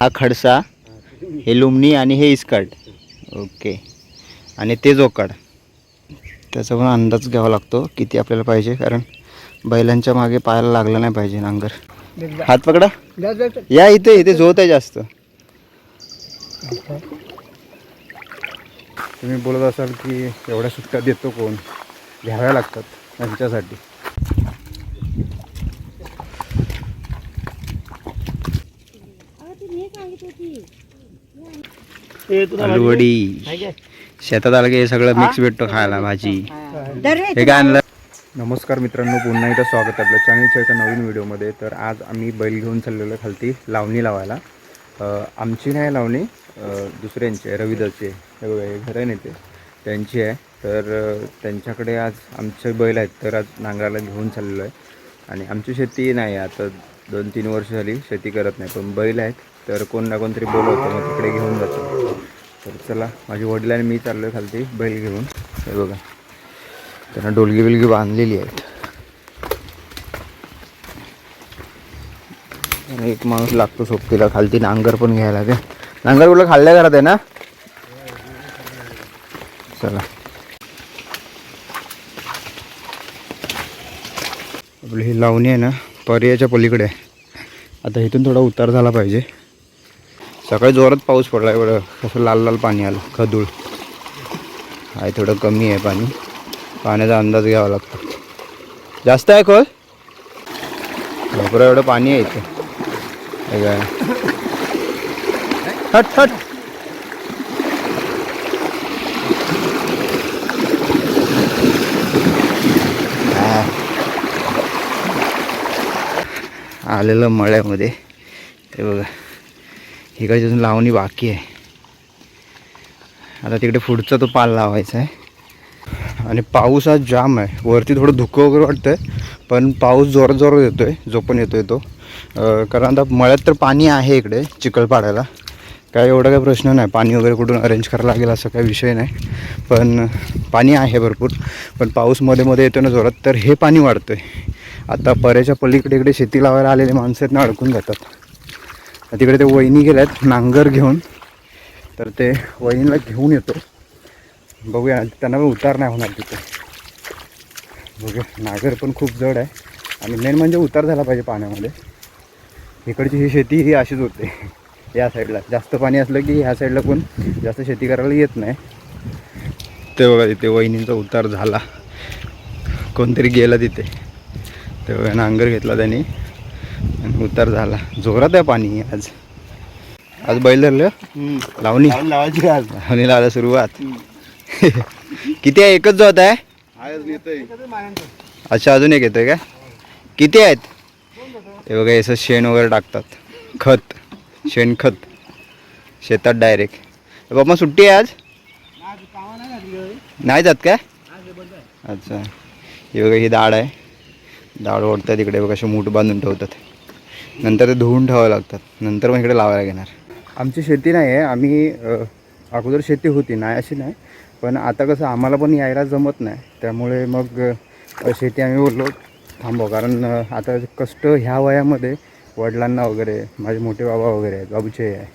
हा खडसा हे लुमणी आणि हे इस्कड ओके. आणि ते जोकाड. त्याचा पण अंदाज घ्यावा लागतो किती आपल्याला पाहिजे कारण बैलांच्या मागे पायाला लागलं नाही पाहिजे नांगर. हात पकडा. या इथे इथे झोत आहे जास्त. तुम्ही बोलत असाल की एवढ्या सुट्ट्या देतो कोण? घ्याव्या लागतात त्यांच्यासाठी. आलूवडी. शेतात आलं की हे सगळं मिक्स भेटतो खायला भाजी. हे काय आणलं? नमस्कार मित्रांनो पुन्हा एकदा स्वागत आहे आपल्या चॅनलच्या एका नवीन व्हिडिओमध्ये तर आज आम्ही बैल घेऊन चाललेलो खालती लावणी लावायला. अ, आमची नाही लावणी दुसऱ्यांची आहे रविदाची घर आहे ना ते. त्यांची आहे. तर त्यांच्याकडे आज आमचे बैल आहेत तर आज नांगराला घेऊन चाललेलो आहे. आणि आमची शेती नाही आहे आता दोन तीन वर्ष झाली शेती करत नाही पण बैल आहेत तर कोण ना कोणतरी बोलवतं मग तिकडे घेऊन जातो. तर चला माझे वडील आणि मी चाललो आहे खालती बैल घेऊन. हे बघा. त्यांना डोलगी बिलगी बांधलेली आहेत. आणि एक माणूस लागतो सोबतीला. खालती नांगर पण घ्यायला ते नांगर कुठलं? खाल्ल्या घरात आहे ना? चला. आपली ही लावणी आहे ना पर्यायाच्या पलीकडे आहे. आता इथून थोडा उतार झाला पाहिजे. सकाळी जोरात पाऊस पडला आहे बरं कसं लाल लाल पाणी आलं खदूळ. आहे थोडं कमी आहे पाणी. पाण्याचा अंदाज घ्यावा लागतो. जास्त आहे खोल? लवकर एवढं पाणी आहे इथे. काय हट हट. हा. आलेलं मळ्यामध्ये. ते बघा. इकडे अजून लावणी बाकी आहे. आता तिकडे पुढचा तो पाल लावायचा आहे. आणि पाऊस आज जाम आहे. वरती थोडं धुकं वगैरे वाटतं आहे पण पाऊस जोरात जोरात येतो आहे जो पण येतो आहे तो कारण आता मळ्यात तर पाणी आहे इकडे चिखलपाड्याला काय एवढा काही प्रश्न नाही. पाणी वगैरे कुठून अरेंज करायला लागेल असा काही विषय नाही. पण पाणी आहे भरपूर. पण पाऊसमध्ये मध्ये येतो ना जोरात तर हे पाणी वाढतं आहे आता पर्याच्या पलीकडे इकडे शेती लावायला आलेले माणसं आहेत ना अडकून जातात. तिकडे ते वहिनी गेल्यात नांगर घेऊन. तर ते वहिनीला घेऊन येतो. बघूया त्यांना पण उतार नाही होणार तिथे. बघूया नागर पण खूप जड आहे. आणि मेन म्हणजे उतार झाला पाहिजे पाण्यामध्ये. इकडची ही शेती ही अशीच होते. या साईडला जास्त पाणी असलं की ह्या साईडला पण जास्त शेती करायला येत नाही. ते बघा तिथे वहिनींचा उतार झाला. कोणतरी गेला तिथे. तेव्हा नांगर घेतला त्यांनी. आणि उतार झाला. जोरात आहे पाणी आज. आज बैल धरलं लावणी. लावायची आज. लावणी लावायला सुरुवात. किती आहे? एकच जोत आहे? अच्छा अजून एक येतोय का? किती आहेत? ते बघा असं शेण वगैरे टाकतात. खत. शेणखत शेतात डायरेक्ट बाबा सुट्टी आहे आज? नाही जात काय अच्छा. ही बघा ही दाड आहे. दाड ओढतात इकडे बघा असे मूठ बांधून ठेवतात. नंतर ते धुवून ठेवावं लागतात. नंतर मग इकडे लावायला घेणार. आमची शेती नाही आहे आम्ही अगोदर शेती होती. नाही अशी नाही. पण आता कसं आम्हाला पण यायला जमत नाही. त्यामुळे मग शेती आम्ही बोललो थांबव. कारण आता कष्ट ह्या वयामध्ये वडिलांना वगैरे माझे मोठे बाबा वगैरे आहेत. बाबूचे आहे.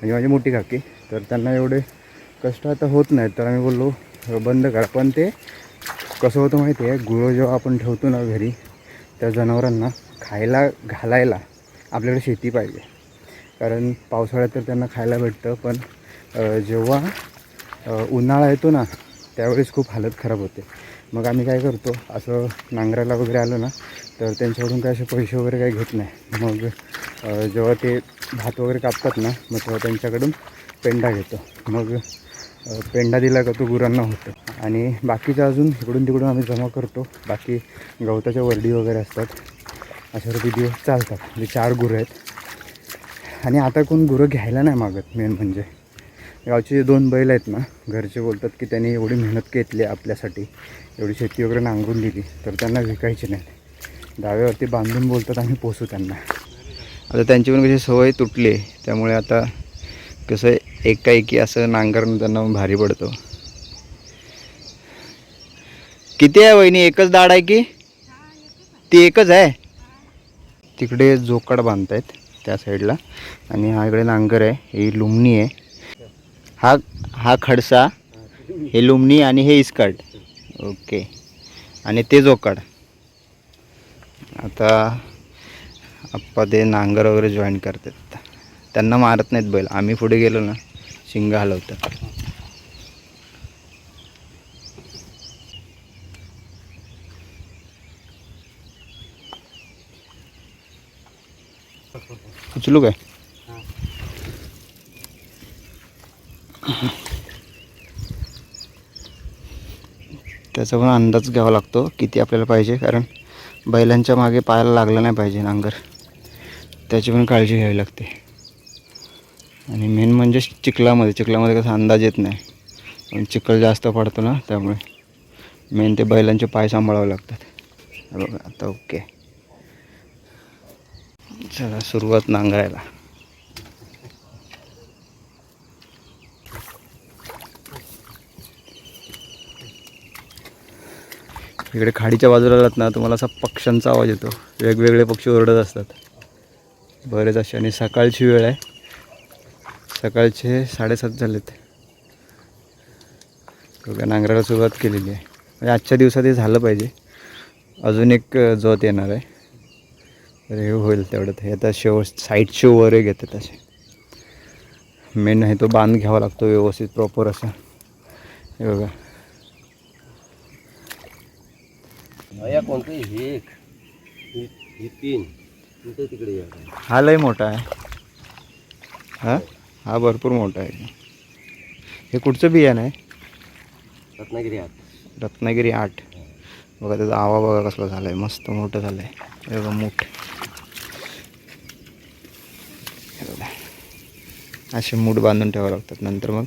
म्हणजे माझी मोठी काकी. तर त्यांना एवढे कष्ट आता होत नाहीत. तर आम्ही बोललो बंद करा. पण ते कसं होतं माहिती आहे गुळ जेव्हा आपण ठेवतो ना घरी त्या जनावरांना खायला घालायला आपल्याकडे शेती पाहिजे. कारण पावसाळ्यात तर त्यांना खायला भेटतं पण जेव्हा उन्हाळा येतो ना त्यावेळेस खूप हालत खराब होते. मग आम्ही काय करतो असं नांगराला वगैरे आलो ना तर त्यांच्याकडून काय असे पैसे वगैरे काही घेत नाही. मग जेव्हा ते भात वगैरे कापतात ना मग तेव्हा त्यांच्याकडून पेंडा घेतो. मग पेंडा दिला का तो गुरांना होतो. आणि बाकीचं अजून इकडून तिकडून आम्ही जमा करतो. बाकी गवताच्या वरडी वगैरे असतात. अशावरती दिवस चालतात. म्हणजे चार गुरं आहेत. आणि आता कोण गुरं घ्यायला नाही मागत मेन म्हणजे. गावचे जे दोन बैल आहेत ना घरचे बोलतात की त्यांनी एवढी मेहनत घेतली आपल्यासाठी एवढी शेती वगैरे नांगरून दिली तर त्यांना विकायची नाही. डाव्यावरती बांधून बोलतात आम्ही पोसू त्यांना. आता त्यांची पण कशी सवय तुटली आहे त्यामुळे आता कसं एकाएकी असं नांगरणं त्यांना भारी पडतो. किती आहे वहिनी? एकच दाड आहे की? ती एकच आहे? तिकडे जोकाड बांधतायत त्या साईडला. आणि हा इकडे नांगर आहे ही लुमणी आहे. हा हा खडसा हे लुमणी आणि हे इस्कट. ओके. आणि ते जोकाड. आता आप्पा ते नांगर वगैरे जॉईन करतात. त्यांना मारत नाहीत बैल. आम्ही पुढे गेलो ना शिंगा हलवतात. उचलू काय? त्याचा पण अंदाज घ्यावा लागतो किती आपल्याला पाहिजे कारण बैलांच्या मागे पायाला लागलं नाही पाहिजे नांगर. त्याची पण काळजी घ्यावी लागते. आणि मेन म्हणजे चिखलामध्ये चिखलामध्ये कसा अंदाज येत नाही. पण चिखल जास्त पडतो ना त्यामुळे मेन ते बैलांचे पाय सांभाळावे लागतात. बघा आता ओके चला सुरुवात नांगरायला. इकडे खाडीच्या बाजूला आलात ना तुम्हाला असा पक्ष्यांचा आवाज येतो. वेगवेगळे पक्षी ओरडत असतात. बरेच असे आणि सकाळची वेळ आहे. सकाळचे साडेसात झालेत. बघा नांगराला सुरुवात केलेली आहे. म्हणजे आजच्या दिवसात हे झालं पाहिजे. अजून एक जोत येणार आहे. हे होईल तेवढं हे आता शेव साईड शेव वगैरे घेतात असे. मेन आहे तो बांध घ्यावा लागतो व्यवस्थित प्रॉपर असा. हे बघा. कोणतं हे एक? ही ही तीन. तुमचं तिकडे या. हा लय मोठा आहे. हा? हा भरपूर मोठा आहे. हे कुठचं बियाणं आहे? रत्नागिरी आत. रत्नागिरी आठ. बघा त्याचा आवा बघा कसला झाला आहे मस्त मोठं झालं आहे हे बघा मूठ. बघा असे मूठ बांधून ठेवावं लागतात. नंतर मग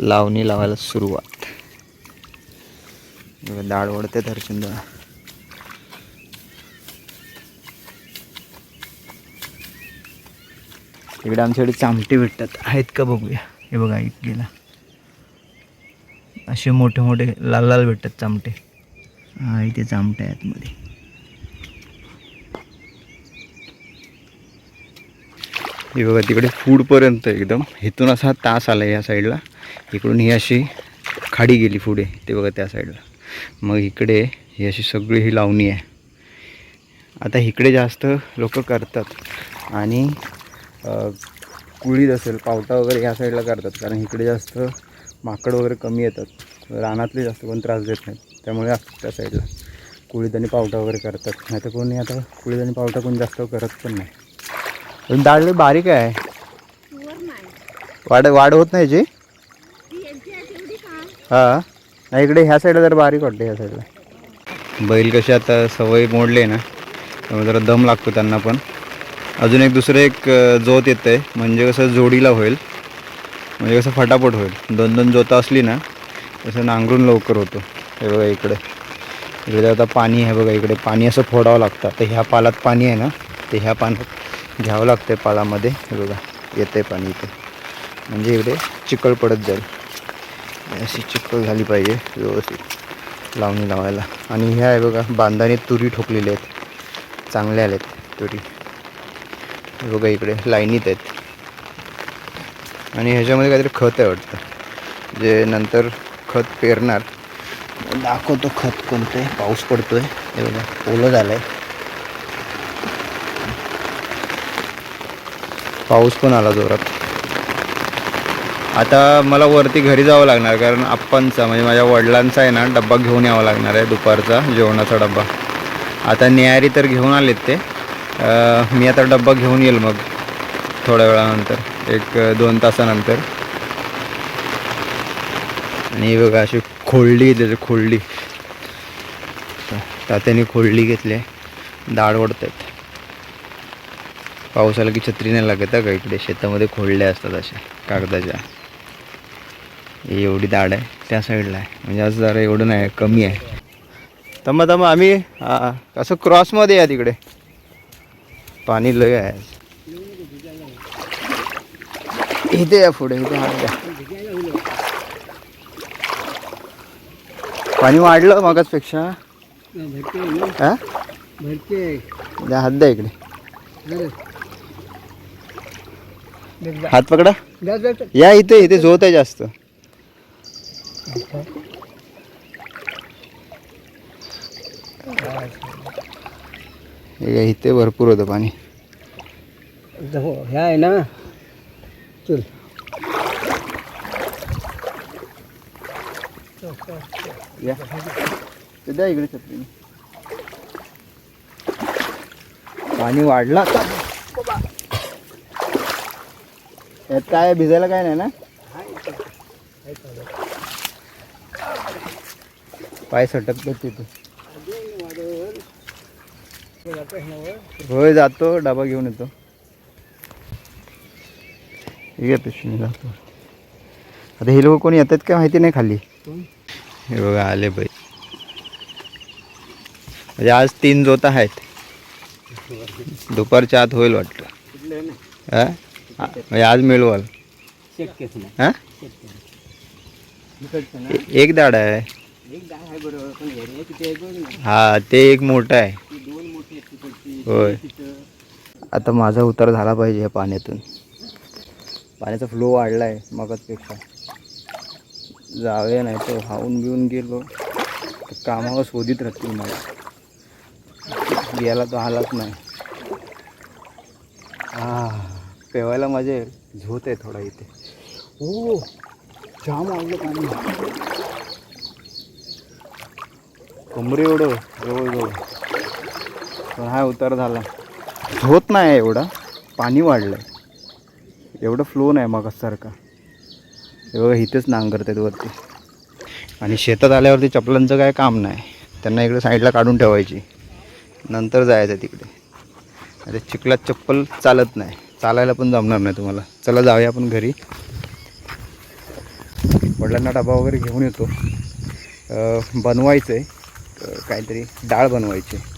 लावणी लावायला सुरुवात. बघा डाळ वडते दर्शन इकडे आमच्याकडे चामटे भेटतात. आहेत का बघूया. हे बघा एक गेला असे मोठे मोठे लाल लाल भेटतात चामटे. हा इथे चामटे आहेत मध्ये. हे बघा तिकडे फूडपर्यंत एकदम. इथून असा तास आला या साईडला. इकडून ही अशी खाडी गेली पुढे ते बघा त्या साईडला. मग इकडे ही अशी सगळी ही लावणी आहे. आता इकडे जास्त लोक करतात आणि कुळीत कुळीद असेल पावटा वगैरे ह्या साईडला करतात. कारण इकडे जास्त माकड वगैरे कमी येतात. रानातले जास्त कोण त्रास देत नाहीत. त्यामुळे असतात त्या साईडला. कुळीद आणि पावटा वगैरे करतात. नाही तर कोणी आता कुळीत आणि पावटा कोण जास्त करत पण नाही. पण डाळ लई बारीक आहे? वाढ वाढ होत नाही जी? हां. नाही इकडे ह्या साईडला जर बारीक वाटते ह्या साईडला बैल कसे आता सवय मोडले ना त्यामुळे जरा दम लागतो त्यांना पण. अजून एक दुसरं एक जोत येतं आहे म्हणजे कसं जोडीला होईल. म्हणजे कसं फटाफट होईल. दोन दोन जोतं असली ना तसं नांगरून लवकर होतो. हे बघा इकडे. इकडे आता पाणी आहे बघा इकडे पाणी असं फोडावं लागतं. तर ह्या पालात पाणी आहे ना ते ह्या पाण्यात घ्यावं लागतं पालामध्ये. हे बघा येतं आहे पाणी इथे. म्हणजे इकडे चिकळ पडत जाईल. अशी चिकळ झाली पाहिजे व्यवस्थित लावणी लावायला. आणि ह्या आहे बघा बांधाने तुरी ठोकलेली आहेत. चांगल्या आहेत तुरी. हे बघा इकडे लाईनीत आहेत. आणि ह्याच्यामध्ये काहीतरी खत आहे वाटतं. जे नंतर खत पेरणार. दाखवतो खत कोणतं. आहे पाऊस पडतोय. हे बघा ओलं झालं आहे पाऊस पण आला जोरात. आता मला वरती घरी जावं लागणार कारण आप्पांचा म्हणजे माझ्या वडिलांचा आहे ना डब्बा घेऊन यावा लागणार आहे दुपारचा जेवणाचा डब्बा. आता न्यायारी तर घेऊन आलेत ते. मी आता डब्बा घेऊन येईल मग थोड्या वेळानंतर एक दोन तासानंतर. आणि बघा अशी खोळली आहे त्याची खोळली तात्याने खोळली घेतली आहे. दाढ ओढत आहेत पाऊस आला की छत्री नाही लागत का इकडे? शेतामध्ये खोळल्या असतात अशा कागदाच्या. ही एवढी दाढ आहे त्या साईडला आहे. म्हणजे आज जरा एवढं नाही कमी आहे. तमा तमा आम्ही असं क्रॉसमध्ये या तिकडे. पाणी लय आहे. इथे या पुढे इथे हात द्या. पाणी वाढलं मागासपेक्षा? हा द्या हात द्या इकडे. हात पकडा. या इथे इथे झोत आहे जास्त. हे इथे भरपूर होतं पाणी. ह्या आहे ना. चल. या. द्या इकडे पाणी वाढलं आता यात काय भिजायला काय नाही ना? पाय सटकतात तिथे. होय जातो. डबा घेऊन येतो. ठीक पिशवी जातो. आता हे लोक कोणी येतात का माहिती नाही खाली? हे बघा आले बाई. म्हणजे आज तीन जोत आहेत. दुपारच्या आत होईल वाटतं. आ- म्हणजे आज मिळवाल. शक्यच नाही. हा? ए- एक दाड आहे. एक डाळ आहे बरोबर पण घरी आहे तिथे एक ना हा ते एक मोठं आहे. ती दोन मोठी आहेत तिकडची. होय. तिथं आता माझा उतार झाला पाहिजे या पाण्यातून. पाण्याचा फ्लो वाढला आहे मगचपेक्षा जावे नाही तर हाऊन बिऊन गेलो. तर कामावर शोधित राहतील मला. गेला तो आलाच नाही. हा पेवायला माझे झोत आहे थोडा इथे. ओ जाम आवडलं पाणी. कमरे एवढं जवळजवळ. पण हा उतार झाला. झोत नाही एवढा. पाणी वाढलं आहे एवढं फ्लो नाही मगासारखा एवढं इथेच नांगरतात वरती. आणि शेतात आल्यावरती चपलांचं काय काम नाही. त्यांना इकडे साईडला काढून ठेवायची. नंतर जायचं तिकडे. अरे चिखलात चप्पल चालत नाही. चालायला पण जमणार नाही तुम्हाला. चला जाऊया आपण घरी. वडिलांना डबा वगैरे घेऊन येतो. बनवायचं आहे काहीतरी डाळ बनवायची. आहे.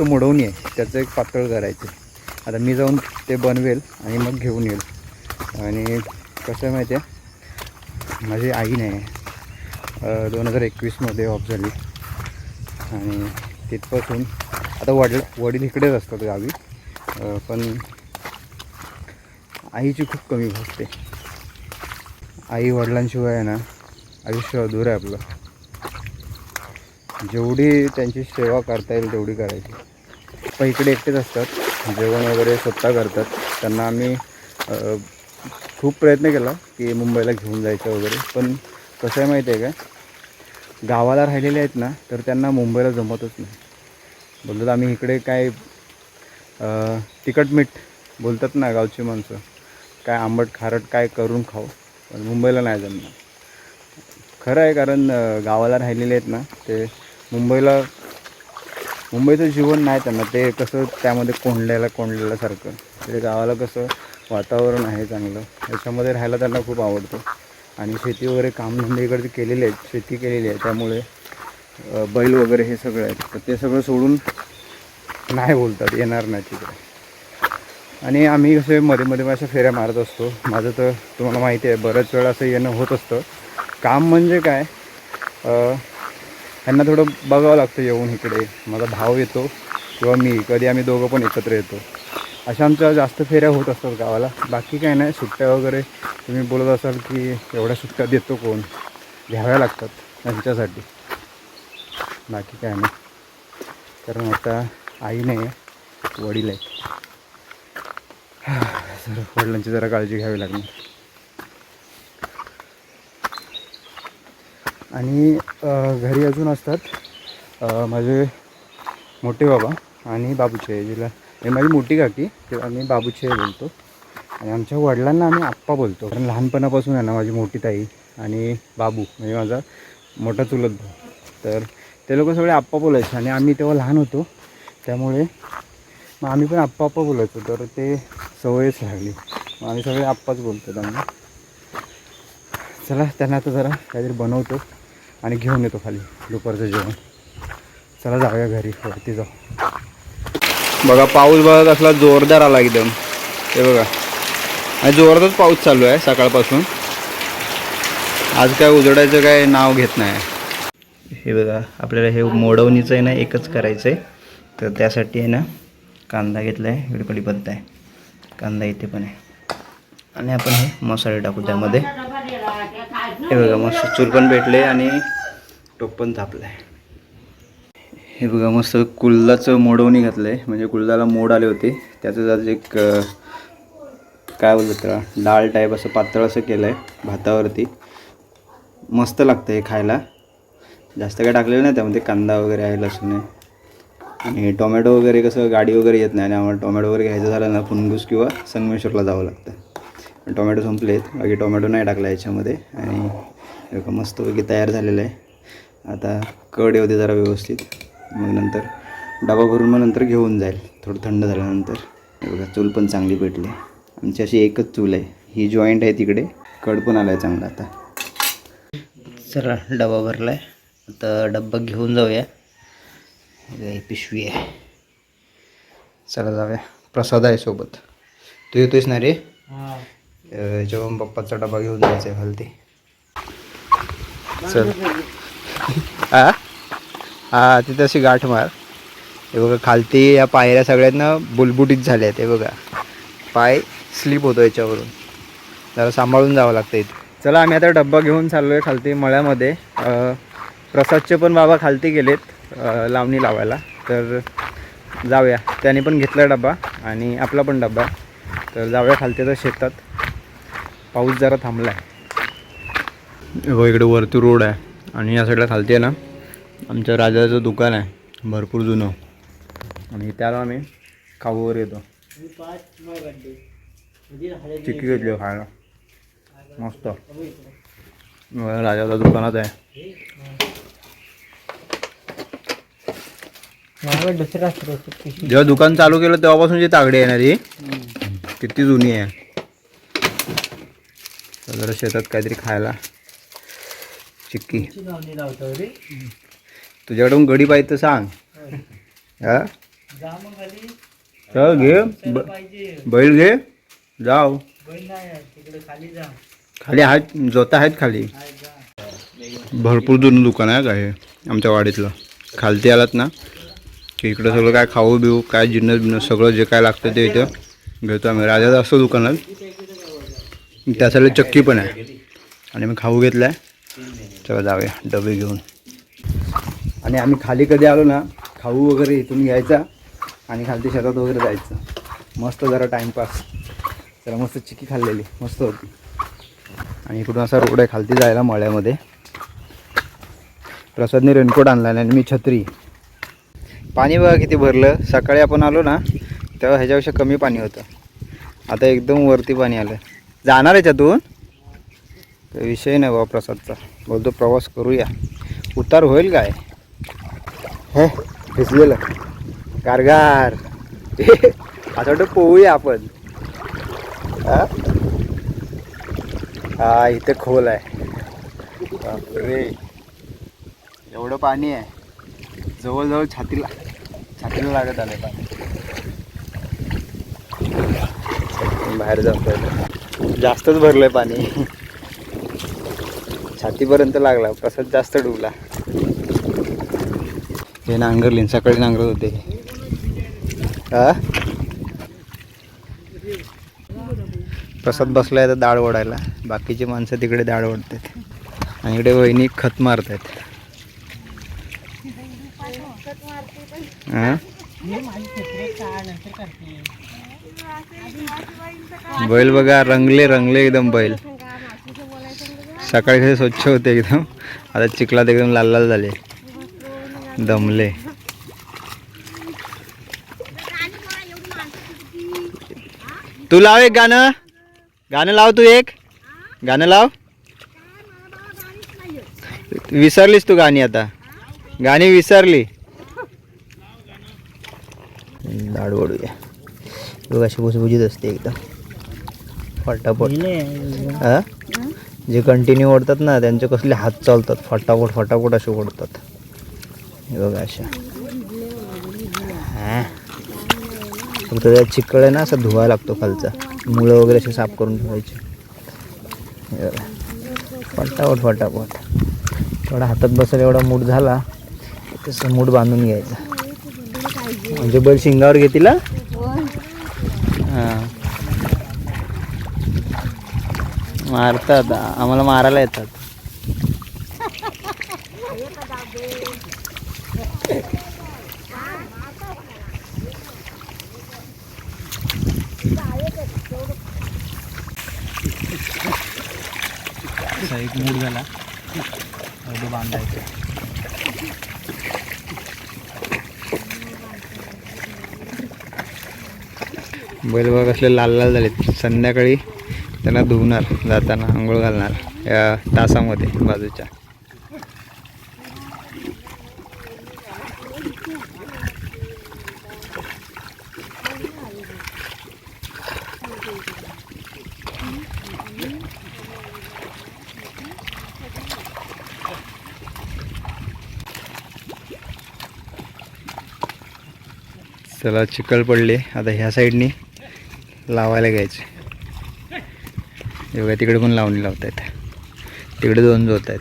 मोडवणी आहे. त्याचं एक पातळ करायचं आहे. आता मी जाऊन ते बनवेल आणि मग घेऊन येईल. आणि कसं आहे माहिती आहे माझी आई नाही दोन हजार एकवीसमध्ये ऑफ झाली. आणि तिथपासून आता वडील वडील इकडेच असतात गावी. पण आईची खूप कमी भासते आई वडिलांशिवाय आहे ना आयुष्य अधुरं आहे आपलं. जेवढी त्यांची सेवा करता येईल तेवढी करायची. पण इकडे एकटेच असतात जेवण वगैरे स्वतः करतात. त्यांना आम्ही खूप प्रयत्न केला की मुंबईला घेऊन जायचं वगैरे. पण कसं आहे माहिती आहे का? गावाला राहिलेले आहेत ना तर त्यांना मुंबईला जमतच नाही. बोलतात आम्ही इकडे काय तिखट मीठ बोलतात ना गावची माणसं. काय आंबट खारट काय करून खाऊ. पण मुंबईला नाही जमणार. खरं आहे कारण गावाला राहिलेले आहेत ना ते मुंबईला मुंबईचं जीवन नाही त्यांना. ते कसं त्यामध्ये कोंडल्याला कोंडल्यासारखं ते गावाला कसं वातावरण आहे चांगलं. याच्यामध्ये राहायला त्यांना खूप आवडतं. आणि शेती वगैरे कामधंदे इकडे केलेले आहेत शेती केलेली आहे. त्यामुळे बैल वगैरे हे सगळं आहेत. तर ते सगळं सोडून नाही बोलतात येणार नाही तिकडे. आणि आम्ही कसे मध्ये मध्ये अशा फेऱ्या मारत असतो. माझं तर तुम्हाला माहिती आहे बऱ्याच वेळा असं येणं होत असतं. काम म्हणजे काय? यांना ह्यांना थोडं बघावं लागतं येऊन इकडे. माझा भाव येतो किंवा मी कधी आम्ही दोघं पण एकत्र येतो. अशा आमच्या जास्त फेऱ्या होत असतात गावाला. बाकी काय नाही सुट्ट्या वगैरे तुम्ही बोलत असाल की एवढ्या सुट्ट्या देतो कोण? घ्याव्या लागतात त्यांच्यासाठी. बाकी काय नाही. कारण आता आई नाही आहे वडील. आहेत तर वडिलांची जरा काळजी घ्यावी लागणार. आणि घरी अजून असतात माझे मोठे बाबा आणि बाबूचे. जिला हे माझी मोठी काकी तेव्हा आम्ही बाबूचे बोलतो. आणि आमच्या वडिलांना आम्ही आप्पा बोलतो. कारण लहानपणापासून आहे ना माझी मोठी ताई आणि बाबू म्हणजे माझा मोठा चुलत भाऊ. तर ते लोक सगळे आप्पा बोलायचे आणि आम्ही तेव्हा लहान होतो. त्यामुळे मग आम्ही पण आप्पा आप्पा बोलायचो तर ते सवयच लागली. मग आम्ही सगळे आप्पाच बोलतो त्यांना चला त्यांना आता जरा काहीतरी बनवतो आणि घेऊन येतो खाली दुपारचं जेवण. चला जाऊया घरी वरती जाऊ. बघा पाऊस बघा कसला जोरदार आला एकदम. हे बघा. आणि जोरातच पाऊस चालू आहे सकाळपासून. आज काय उजडायचं काय नाव घेत नाही. हे बघा आपल्याला हे मोडवणीचं आहे ना एकच करायचं आहे तर त्यासाठी आहे ना कांदा घेतला आहे इकडे पत्ता आहे. कांदा इथे पण आहे. आणि आपण हे मसाले टाकू त्यामध्ये. हे बघा मस्त चूल पण भेटले आणि टोप पण थापलं आहे हे बघा मस्त कुलदाचं मोडवणी घातलं आहे म्हणजे कुलदाला मोड आले होते. त्याचं आज एक काय बोलत त्याला? डाळ टाईप असं पातळ असं केलं आहे भातावरती. मस्त लागतं हे खायला. जास्त काय टाकलेलं नाही त्यामध्ये कांदा वगैरे आहे लसूण आहे. आणि टोमॅटो वगैरे कसं गाडी वगैरे येत नाही आणि आम्हाला टोमॅटो वगैरे घ्यायचं झालं ना फुनगूस किंवा संगमेश्वरला जावं लागतं. पण टोमॅटो संपले आहेत बाकी टोमॅटो नाही टाकला याच्यामध्ये आणि मस्तपैकी तयार झालेलं आहे. आता कड येऊ दे जरा व्यवस्थित. मग नंतर डबा भरून मग नंतर घेऊन जाईल. थोडं थंड झाल्यानंतर. बघा चूल पण चांगली पेटली. आमची अशी एकच चूल आहे. ही जॉईंट आहे तिकडे. कड पण आला आहे चांगला आता. चला डबा भरला आहे आता डब्बा घेऊन जाऊया. पिशवी आहे. चला जाऊया. प्रसाद आहे सोबत. तू येतोयस ना रे? अं, जेव्हा पप्पाचा डबा घेऊन जायचा आहे खालती चल. हा हा तिथे अशी गाठ मार. हे बघा खालती या पायऱ्या सगळ्यांना बुलबुटीत झाल्या आहेत हे बघा. पाय स्लिप होतो याच्यावरून. जरा सांभाळून जावं लागतं इथे. चला आम्ही आता डब्बा घेऊन चाललो आहे खालती मळ्यामध्ये. प्रसादचे पण बाबा खालती गेलेत लावणी लावायला. तर जाऊया. त्याने पण घेतला डब्बा आणि आपला पण डब्बा तर जाऊया खालती तर शेतात. पाऊस जरा थांबला आहे हो इकडे वरती रोड आहे. आणि या साईडला खालती आहे ना आमच्या राजाचं दुकान आहे. भरपूर जुनं. आणि त्याला आम्ही खाऊवर येतो. चिक्की घेतली खायला. मस्त. राजाच्या दुकानात आहे. जेव्हा दुकान चालू केलं तेव्हापासून जी तागडी आहे ना ती किती जुनी आहे. तर जरा शेतात काहीतरी खायला चिक्की. तुझ्याकडून गडी पाहिजे तर सांग. हा? चल घे. ब- बैल घे. जाऊ खाली आहेत जोता आहेत खाली. भरपूर जुनं दुकान आहे काय आमच्या वाडीतलं. खालती आलात ना? की इकडं सगळं काय खाऊ बिऊ काय जिन्नस बिन्नस सगळं जे काय लागतं ते इथं घेतो आम्ही. राजाचं असतो दुकानात. त्यासाठी चक्की पण आहे. आणि मी खाऊ घेतला आहे चला जाऊया डबे घेऊन. आणि आम्ही खाली कधी आलो ना खाऊ वगैरे इथून घ्यायचा आणि खालती शेतात वगैरे जायचं. मस्त जरा टाईमपास जरा मस्त चिक्की खाल्लेली मस्त होती. आणि इकडून असा रोड आहे खालती जायला मळ्यामध्ये. प्रसादने रेनकोट आणला आणि मी छत्री. पाणी बघा किती भरलं. सकाळी आपण आलो ना तेव्हा ह्याच्यापेक्षा कमी पाणी होतं. आता एकदम वरती पाणी आलं जाणार याच्यातून विषय नाही बाबा प्रसादचा. बोलतो प्रवास करूया. उतार होईल काय? हे भिजलेलं. गारगार. असं वाटतं पोहूया आपण. हा इथे खोल आहे. बापरे. एवढं पाणी आहे. जवळजवळ छातीला छातीला लागत आलं पाणी. बाहेर जातोय. जास्तच भरलंय पाणी. छातीपर्यंत लागला. प्रसाद जास्त डुबला. हे नांगरलीन सकाळी नांगरत होते. हा प्रसाद बसलाय तर डाळ ओढायला. बाकीची माणसं तिकडे डाळ ओढतात. आणि इकडे वहिनी खत मारत आहेत बैल बघा रंगले रंगले एकदम बैल. सकाळी कसे स्वच्छ होते एकदम. आता चिखलात एकदम लाल लाल झाले. दमले. तू लाव एक गाणं. गाणं लाव तू एक. गाणं लाव. विसरलीस तू गाणी आता. गाणी विसरली. लाडू ओढूया बघ अशी भुसभुजीत असते एकदम. फटाफट. हा? जे कंटिन्यू ओढतात ना त्यांचे कसले हात चालतात. फटाफट फटाफट असे ओढतात. हे बघा अशा. हा. फक्त त्या चिकळ आहे ना असं धुवायला लागतो खालचा. मुळं वगैरे असे साफ करून ठेवायचे. फटाफट फटाफट. थोडा हातात बसेल एवढा मूठ झाला तसं मूठ बांधून घ्यायचा. म्हणजे बैल शिंगावर घेतील हा? मारतात आम्हाला मारायला येतात. एक मूड झाला. बांधायचा. बैल बघा कसले लाल लाल झालेत. संध्याकाळी त्यांना धुवणार जाताना आंघोळ घालणार या तासामध्ये बाजूच्या. चला चिखल पडले. आता ह्या साईडनी लावायला घ्यायचे. बघा तिकडे पण लावणी लावतायत. तिकडे दोन जोत आहेत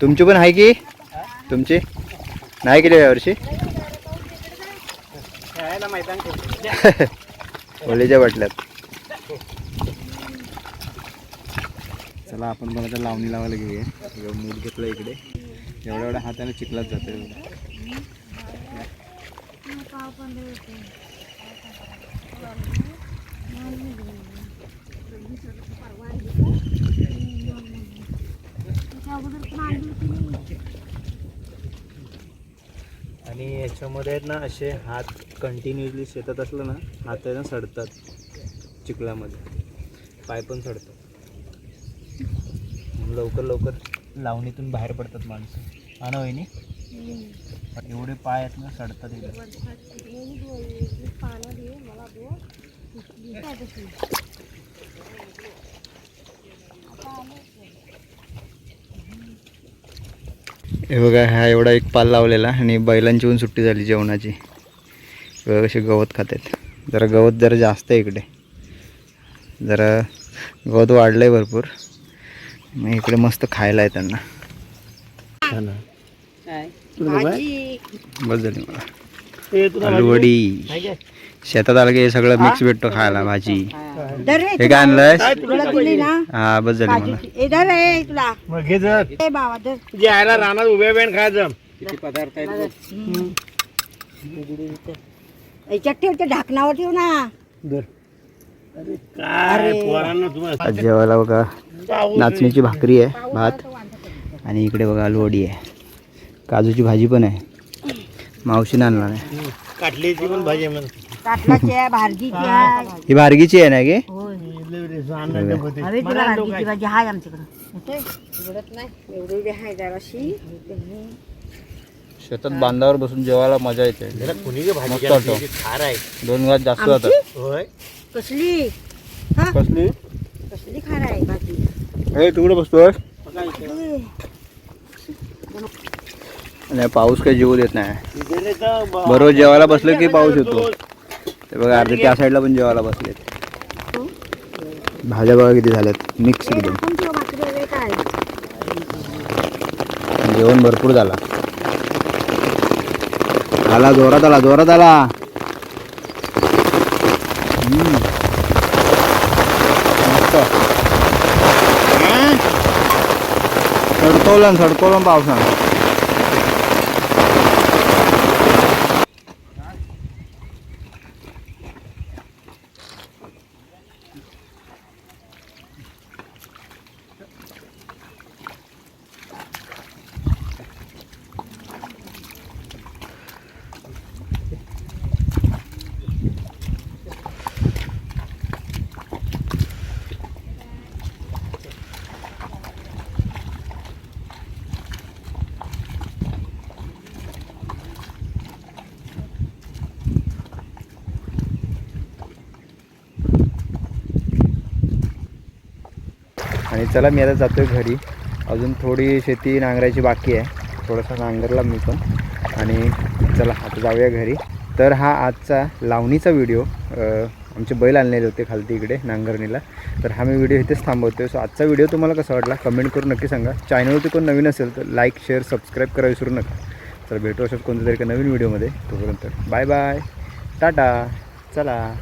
तुमची पण आहे की? तुमची? नाही केली यावर्षी होळीच्या बाटल्यात. चला आपण पण आता लावणी लावायला घेऊया मूड घेतलं इकडे. एवढ्या एवढ्या हाताने चिखलात जाते आणि याच्यामध्ये आहेत ना असे हात कंटिन्युअसली शेतात असलं ना हात ना सडतात चिखलामध्ये. पाय पण सडतात. लवकर लवकर लावणीतून बाहेर पडतात माणसं. हा ना वहिनी? एवढे पाय आहेत ना सडतात इकडे. हे बघा हा एवढा एक पाल लावलेला आणि बैलांची पण सुट्टी झाली जेवणाची. बघा कसे गवत खातात. जरा गवत जरा जास्त आहे इकडे. जरा गवत वाढलं आहे भरपूर. मग इकडे मस्त खायला आहे त्यांना. बस झाली मला. आलूवडी. शेतात आलं की हे सगळं मिक्स भेटतो खायला भाजी. हे. काय आणलंय हा बस झाली मला. रानात उभ्या बेन खायचं याच्यात ठेव ते ढाकणावर ठेव ना. काय जेवायला बघा नाचणीची भाकरी आहे भात. आणि इकडे बघा आलूवडी आहे. काजूची भाजी पण आहे. मावशीने आणणार आहे. काटलीची पण भाजी म्हण काटलाची आहे भार्गीची आहे. ही बारगीची आहे ना गे? होय. हवे तुला भार्गीची भाजी हाय आमच्याकडं. उघडत नाही एवढी आहे जराशी. शेतात बांधावर बसून जेवायला मजा येते. मस्त वाटतं. दोन घास जास्त? जातात. होय. कसली? हा? कसली? कसली आहे भाजी? हे तिकडे बसतोय? आणि पाऊस काही जीव देत नाही. बरोबर जेवायला बसलं की पाऊस येतो. ते बघा अर्धे त्या साईडला पण जेवायला बसलेत भाज्या बघा किती झाल्यात. मिक्स एकदम. काय? जेवण भरपूर झाला. आला जोरात आला जोरात आला. సడుకోలేను సడుకోలేం బాబు సార్ आणि चला मी आता जातो आहे घरी. अजून थोडी शेती नांगरायची बाकी आहे. थोडासा नांगरला मी पण. आणि चला आता जाऊया घरी. तर हा आजचा लावणीचा व्हिडिओ. आमचे बैल आणलेले होते खालती इकडे नांगरणीला. तर हा मी व्हिडिओ इथेच थांबवतो सो आजचा व्हिडिओ तुम्हाला कसा वाटला कमेंट करून नक्की सांगा. चॅनलवरती कोण नवीन असेल तर लाईक शेअर सबस्क्राईब करा विसरू नका. तर भेटू अशाच कोणत्या तरी नवीन व्हिडिओमध्ये. तोपर्यंत बाय बाय टाटा. चला.